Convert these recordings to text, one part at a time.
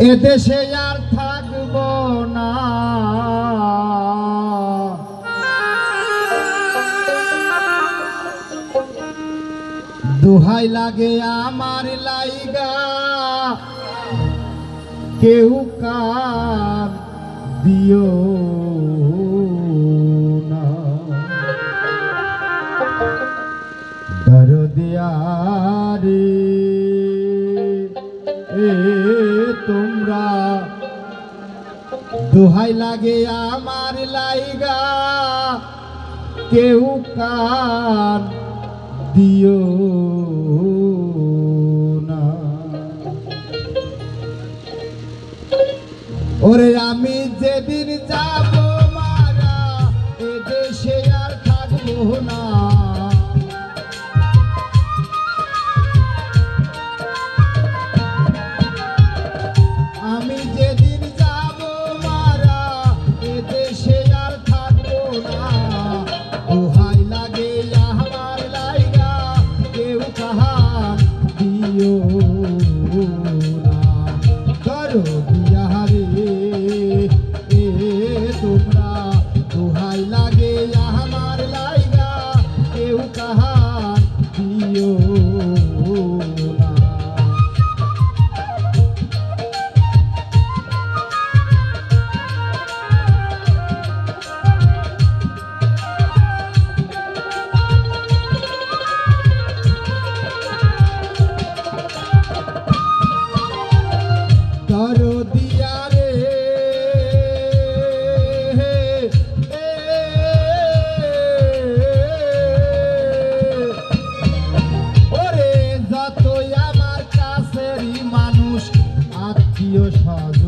এদেশে আর থাকব না। দুহাই লাগে আমার লাইগা। কেউ কান দিও দোহাই লাগে আমার লাইগা। কেউ কান দিও না। ওরে আমি প্রিয় সাধু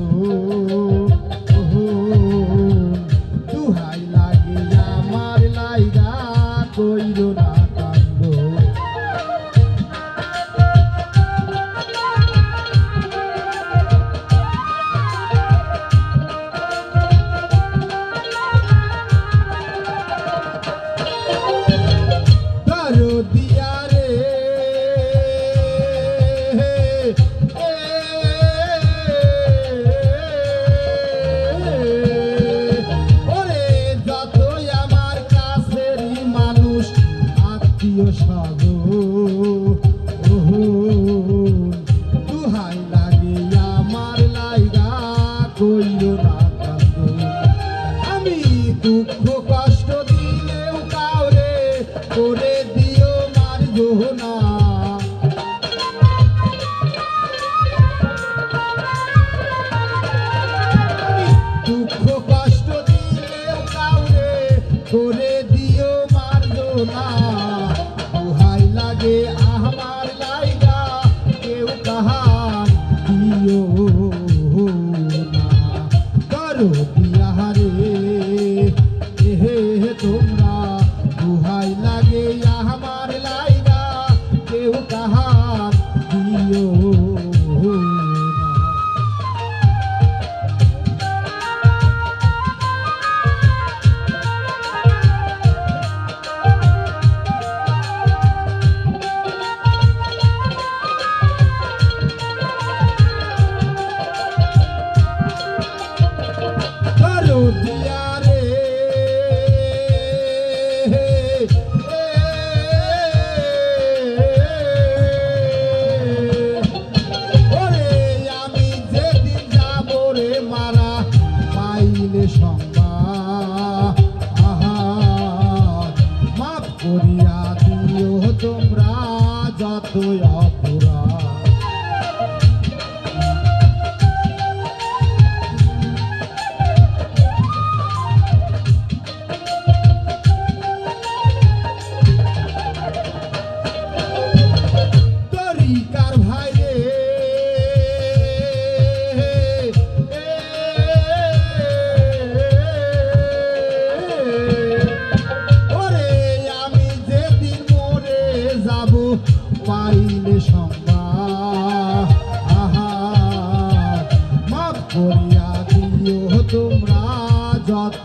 দিলে সংবাদ করিয়া দিও তোমরা যত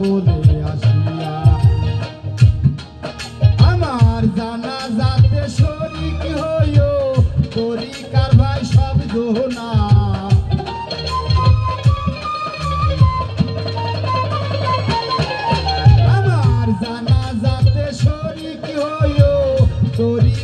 কোলে আসিয়া। আমার জানা যাতে শরিক হইও করি কারবাই সব দোহনা আমার জানা যাতে শরিক হইও করি